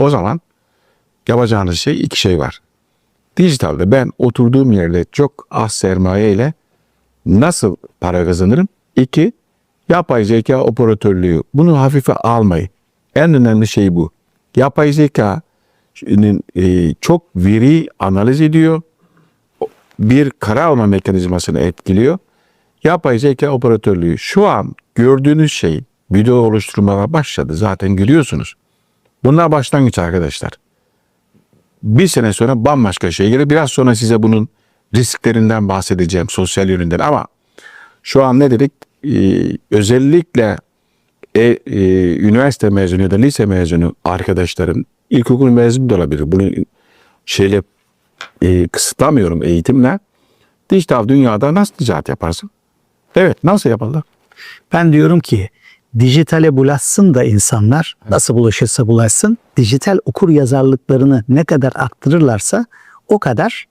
O zaman yapacağınız şey iki şey var. Dijitalde ben oturduğum yerde çok az sermaye ile nasıl para kazanırım? İki, yapay zeka operatörlüğü. Bunu hafife almayın. En önemli şey bu. Yapay zeka'nın e, çok veri analiz ediyor. Bir karar alma mekanizmasını etkiliyor. Yapay zeka operatörlüğü şu an gördüğünüz şey video oluşturmaya başladı. Zaten görüyorsunuz. Bunlar başlangıç arkadaşlar. Bir sene sonra bambaşka şey gelir. Biraz sonra size bunun risklerinden bahsedeceğim sosyal yönünden ama şu an ne dedik? Ee, özellikle e, e, üniversite mezunu ya da lise mezunu arkadaşlarım ilkokul mezunu da olabilir. Bunu şeyle e, kısıtlamıyorum eğitimle. Dijital dünyada nasıl ticaret yaparsın? Evet nasıl yaparlar? Ben diyorum ki dijitale bulaşsın da insanlar nasıl bulaşırsa bulaşsın dijital okur yazarlıklarını ne kadar arttırırlarsa o kadar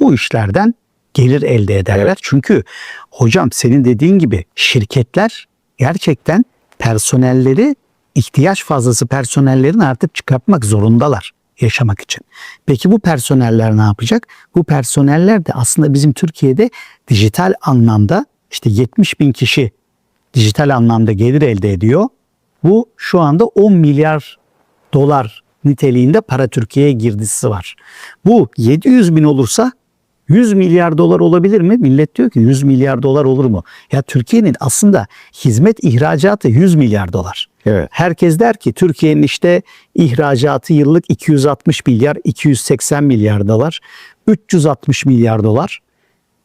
bu işlerden gelir elde ederler. Evet. Çünkü hocam senin dediğin gibi şirketler gerçekten personelleri ihtiyaç fazlası personellerin artık çıkartmak zorundalar yaşamak için. Peki bu personeller ne yapacak? Bu personeller de aslında bizim Türkiye'de dijital anlamda işte 70 bin kişi dijital anlamda gelir elde ediyor. Bu şu anda 10 milyar dolar niteliğinde para Türkiye'ye girdisi var. Bu 700 bin olursa 100 milyar dolar olabilir mi? Millet diyor ki 100 milyar dolar olur mu? Ya Türkiye'nin aslında hizmet ihracatı 100 milyar dolar. Evet. Herkes der ki Türkiye'nin işte ihracatı yıllık 260 milyar, 280 milyar dolar, 360 milyar dolar.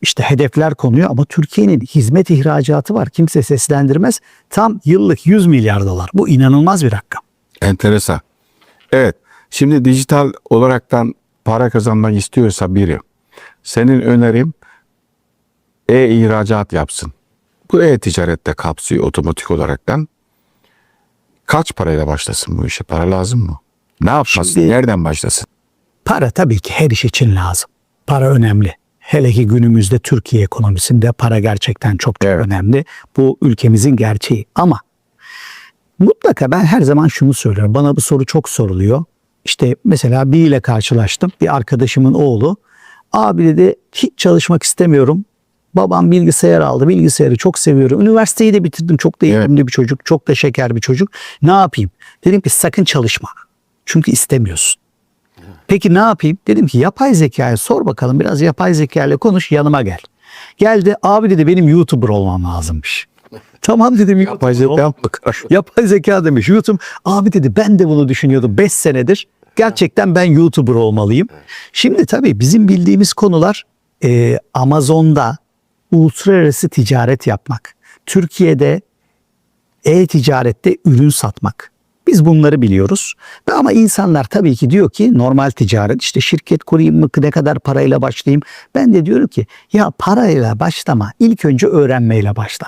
İşte hedefler konuyor ama Türkiye'nin hizmet ihracatı var. Kimse seslendirmez. Tam yıllık 100 milyar dolar. Bu inanılmaz bir rakam. Enteresan. Evet. Şimdi dijital olaraktan para kazanmak istiyorsa biri senin önerim e-ihracat yapsın. Bu e-ticarette kapsıyor otomatik olaraktan. Kaç parayla başlasın bu işe? Para lazım mı? Ne yapmasın? Şimdi- Nereden başlasın? Para tabii ki her iş için lazım. Para önemli. Hele ki günümüzde Türkiye ekonomisinde para gerçekten çok çok Evet. önemli. Bu ülkemizin gerçeği. Ama mutlaka ben her zaman şunu söylüyorum. Bana bu soru çok soruluyor. İşte mesela biriyle karşılaştım. Bir arkadaşımın oğlu. Abi dedi hiç çalışmak istemiyorum. Babam bilgisayar aldı. Bilgisayarı çok seviyorum. Üniversiteyi de bitirdim. Çok da Evet. eğitimli bir çocuk. Çok da şeker bir çocuk. Ne yapayım? Dedim ki sakın çalışma. Çünkü istemiyorsun. Peki ne yapayım? Dedim ki yapay zekaya sor bakalım biraz yapay zeka ile konuş yanıma gel. Geldi abi dedi benim YouTuber olmam lazımmış. tamam dedim Yapay zeka bakar. Yapay zeka demiş YouTube. Abi dedi ben de bunu düşünüyordum 5 senedir. Gerçekten ben YouTuber olmalıyım. Şimdi tabii bizim bildiğimiz konular e, Amazon'da uluslararası ticaret yapmak. Türkiye'de e-ticarette ürün satmak. Biz bunları biliyoruz. Ama insanlar tabii ki diyor ki normal ticaret işte şirket kurayım mı ne kadar parayla başlayayım. Ben de diyorum ki ya parayla başlama ilk önce öğrenmeyle başla.